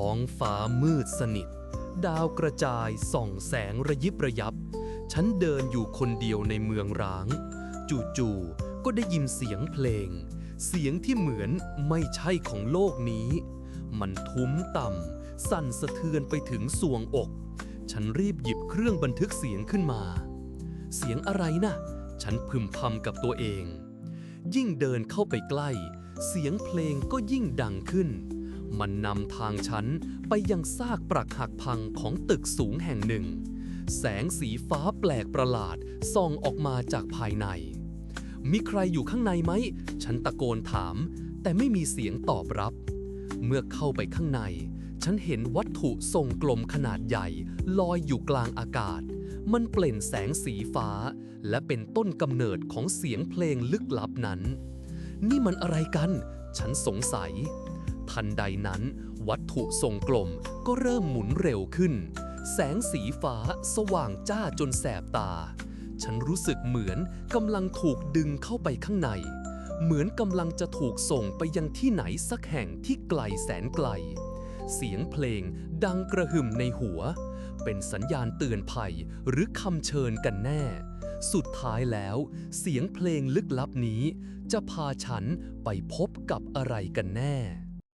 ท้องฟ้ามืดสนิท ดาวกระจายส่องแสงระยิบระยับ ฉันเดินอยู่คนเดียวในเมืองร้าง จู่ๆก็ได้ยินเสียงเพลง เสียงที่เหมือนไม่ใช่ของโลกนี้ มันทุ้มต่ำ สั่นสะเทือนไปถึงสวงอก ฉันรีบหยิบเครื่องบันทึกเสียงขึ้นมา เสียงอะไรนะฉันพึมพำกับตัวเอง ยิ่งเดินเข้าไปใกล้ เสียงเพลงก็ยิ่งดังขึ้น มันนำทางฉันไปยังซากปรักหักพังของตึกสูงแห่งหนึ่ง แสงสีฟ้าแปลกประหลาดส่องออกมาจากภายใน มีใครอยู่ข้างในไหม ฉันตะโกนถาม แต่ไม่มีเสียงตอบรับ เมื่อเข้าไปข้างใน ฉันเห็นวัตถุทรงกลมขนาดใหญ่ลอยอยู่กลางอากาศ มันเปล่งแสงสีฟ้า และเป็นต้นกำเนิดของเสียงเพลงลึกลับนั้น นี่มันอะไรกัน ฉันสงสัย ทันใดนั้น วัตถุทรงกลมก็เริ่มหมุนเร็วขึ้น แสงสีฟ้าสว่างจ้าจนแสบตา ฉันรู้สึกเหมือนกำลังถูกดึงเข้าไปข้างใน เหมือนกำลังจะถูกส่งไปยังที่ไหนสักแห่งที่ไกลแสนไกล เสียงเพลงดังกระหึ่มในหัว เป็นสัญญาณเตือนภัยหรือคำเชิญกันแน่สุดท้ายแล้ว เสียงเพลงลึกลับนี้ จะพาฉันไปพบกับอะไรกันแน่